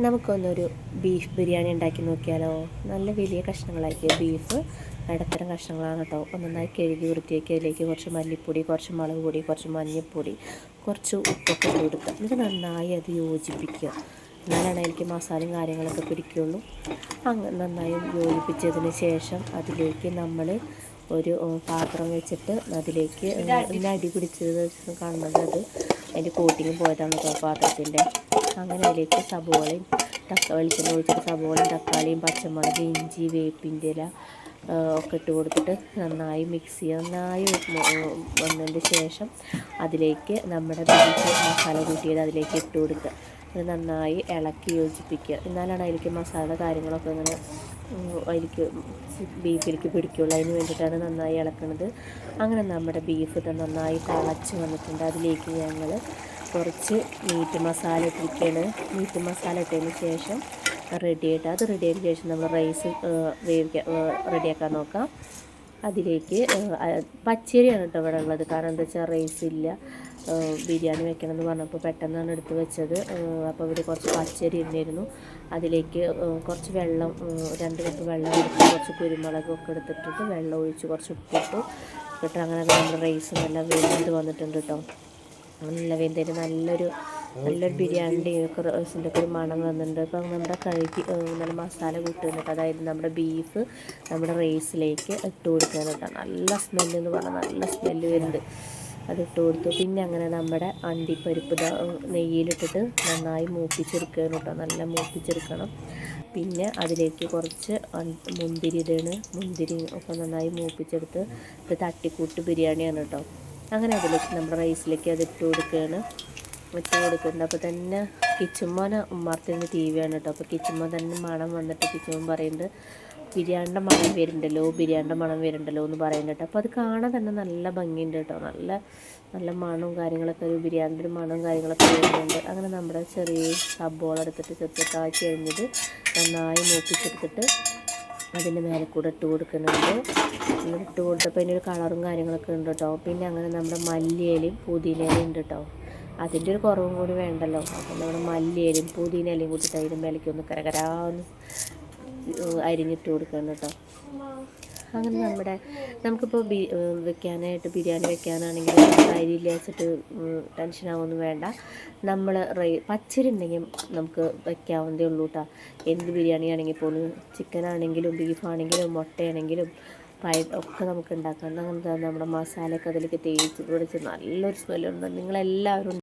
നമുക്കൊന്നൊരു beef biryani ഉണ്ടാക്കി നോക്കിയാലോ? നല്ല വലിയ കഷ്ണങ്ങളാക്കിയ ബീഫ് ഇടത്തരം കഷ്ണങ്ങളാണ് കേട്ടോ. ഒന്നൊന്നായി കഴുകി വൃത്തിയാക്കി അതിലേക്ക് കുറച്ച് മല്ലിപ്പൊടി കുറച്ച് മുളക് പൊടി കുറച്ച് മഞ്ഞൾപ്പൊടി കുറച്ച് ഉപ്പൊക്കെ കൊടുത്ത് എന്നിട്ട് നന്നായി അത് യോജിപ്പിക്കുക. എന്നാലാണ് എനിക്ക് മസാലയും കാര്യങ്ങളൊക്കെ പിടിക്കുകയുള്ളൂ അങ്ങനെ നന്നായി യോജിപ്പിച്ചതിന് ശേഷം അതിലേക്ക് നമ്മൾ ഒരു പാത്രം വെച്ചിട്ട് അതിലേക്ക് പിന്നെ അടി പിടിച്ചത് കാണുന്നത് അത് അതിന്റെ കോട്ടിങ് പോയതാണ് കേട്ടോ പാത്രത്തിന്റെ. അങ്ങനെ അതിലേക്ക് സബോളയും വെളിച്ചെണ്ണ ഒഴിച്ചിട്ട് സബോളയും തക്കാളിയും പച്ചമുളക് ഇഞ്ചി വേപ്പിന്റെ ഇല ഒക്കെ ഇട്ട് കൊടുത്തിട്ട് നന്നായി മിക്സ് ചെയ്യുക നന്നായി വന്നതിന് ശേഷം അതിലേക്ക് നമ്മുടെ ബീഫ് മസാല കൂട്ടിയത് അതിലേക്ക് ഇട്ട് കൊടുക്കുക. അത് നന്നായി ഇളക്കി യോജിപ്പിക്കുക. എന്നാലാണ് അതിലേക്ക് മസാല കാര്യങ്ങളൊക്കെ ഇങ്ങനെ ഉം, അതിലേക്ക് ബീഫിലേക്ക് പിടിക്കുള്ളൂ. അതിന് വേണ്ടിയിട്ടാണ് നന്നായി ഇളക്കുന്നത് അങ്ങനെ നമ്മുടെ ബീഫ് നന്നായി തിളച്ച് വന്നിട്ടുണ്ട്. അതിലേക്ക് ഞങ്ങൾ കുറച്ച് മീറ്റ് മസാല ഇട്ടിരിക്കുകയാണ്. മീറ്റ് മസാല ഇട്ടതിന് ശേഷം റെഡി ആയിട്ട് അത് റെഡി ആയതിനു ശേഷം നമ്മൾ റൈസ് വേവിക്കാൻ റെഡിയാക്കാൻ നോക്കാം. അതിലേക്ക് പച്ചരിയാണ് കേട്ടോ ഇവിടെ ഉള്ളത്. കാരണം എന്താ വെച്ചാൽ റൈസ് ഇല്ല. ബിരിയാണി വെക്കണം എന്ന് പറഞ്ഞപ്പോൾ പെട്ടെന്നാണ് എടുത്ത് വെച്ചത്. അപ്പോൾ ഇവിടെ കുറച്ച് പച്ചരി ഉണ്ടായിരുന്നു. അതിലേക്ക് കുറച്ച് വെള്ളം രണ്ട് കപ്പ് വെള്ളം എടുത്ത് കുറച്ച് കുരുമുളക് ഒക്കെ എടുത്തിട്ടിട്ട് വെള്ളം ഒഴിച്ച് കുറച്ച് ഉപ്പിട്ടു. ഇട്ടിട്ട് അങ്ങനെ നമ്മുടെ റൈസും എല്ലാം വേണ്ടിയിട്ട് വന്നിട്ടുണ്ട് കേട്ടോ. നല്ല വെന്തതിന് നല്ലൊരു നല്ലൊരു ബിരിയാണിന്റെ ഒക്കെ ഒക്കെ ഒരു മണം വന്നിട്ടുണ്ട്. അപ്പം നമ്മുടെ കഴുകി നല്ല മസാല കൂട്ടുന്നുണ്ട് അതായത് നമ്മുടെ ബീഫ് നമ്മുടെ റൈസിലേക്ക് ഇട്ട് കൊടുക്കാനായിട്ട് നല്ല സ്മെല്ല് എന്ന് പറഞ്ഞാൽ നല്ല സ്മെല്ല് വരുന്നുണ്ട്. അത് ഇട്ട് കൊടുത്തു. പിന്നെ അങ്ങനെ നമ്മുടെ അണ്ടിപ്പരിപ്പ് നെയ്യിലിട്ടിട്ട് നന്നായി മൂപ്പിച്ചെടുക്കണം കേട്ടോ. നല്ല മൂപ്പിച്ചെടുക്കണം. പിന്നെ അതിലേക്ക് കുറച്ച് മുന്തിരി ഇതാണ്. മുന്തിരി ഒക്കെ നന്നായി മൂപ്പിച്ചെടുത്ത് ഇത് തട്ടിക്കൂട്ട് ബിരിയാണിയാണ് കേട്ടോ. അങ്ങനെ അതിലേക്ക് നമ്മുടെ റൈസിലേക്ക് അത് ഇട്ട് കൊടുക്കുകയാണ്. ഇട്ട് കൊടുക്കുന്നുണ്ട്. അപ്പോൾ തന്നെ കിച്ചുമ്മോനെ ഉമ്മാർത്തിന്റെ ടി വിയാണ് കേട്ടോ. അപ്പോൾ കിച്ചുമ്മ തന്നെ മണം വന്നിട്ട് കിച്ചുമ്മൻ പറയുന്നുണ്ട് ബിരിയാണിന്റെ മണം വരുന്നുണ്ടല്ലോ ബിരിയാണിന്റെ മണം വരുന്നുണ്ടല്ലോ എന്ന് പറയുന്നുണ്ട് അപ്പോൾ അത് കാണാൻ തന്നെ നല്ല ഭംഗിയുണ്ട് കേട്ടോ. നല്ല നല്ല മണവും കാര്യങ്ങളൊക്കെ ഒരു ബിരിയാണിന്റെ ഒരു മണവും കാര്യങ്ങളൊക്കെ വരുന്നുണ്ട്. അങ്ങനെ നമ്മുടെ ചെറിയ സബോള എടുത്തിട്ട് ചെറുതാക്കി കഴിഞ്ഞിട്ട് നന്നായി മൂപ്പിച്ചെടുത്തിട്ട് അതിന്റെ മേലെ കൂടെ ഇട്ട് കൊടുക്കുന്നുണ്ട്. നമ്മൾ ഇട്ട് കൊടുത്തപ്പോൾ അതിന്റെ ഒരു കളറും കാര്യങ്ങളൊക്കെ ഉണ്ട് കേട്ടോ പിന്നെ അങ്ങനെ നമ്മുടെ മല്ലിയലയും പുതിനയിലയും ഉണ്ട് കേട്ടോ അതിന്റെ ഒരു കുറവും കൂടി വേണ്ടല്ലോ. അപ്പോൾ നമ്മുടെ മല്ലിയിലയും പുതിനയിലയും കൂട്ടിയിട്ട് അതിന്റെ മേലേക്ക് ഒന്ന് കരകരാന്ന് അരിഞ്ഞിട്ട് കൊടുക്കണം കേട്ടോ അങ്ങനെ നമ്മുടെ നമുക്കിപ്പോൾ ബി വെക്കാനായിട്ട് ബിരിയാണി വെക്കാനാണെങ്കിൽ അരി ഇല്ലാച്ചിട്ട് ടെൻഷനാവൊന്നും വേണ്ട. നമ്മൾ റൈ പച്ചരി ഉണ്ടെങ്കിൽ നമുക്ക് വെക്കാവുന്നതേ ഉള്ളൂ കേട്ടോ എന്ത് ബിരിയാണി ആണെങ്കിൽ പോലും ചിക്കൻ ആണെങ്കിലും ബീഫാണെങ്കിലും മുട്ടയാണെങ്കിലും പയ ഒക്കെ നമുക്ക് ഉണ്ടാക്കാം. അങ്ങനത്തെ നമ്മുടെ മസാലയൊക്കെ അതിലേക്ക് തേച്ച് പിടിച്ച് നല്ലൊരു സ്മെല്ലുണ്ട് നിങ്ങളെല്ലാവരും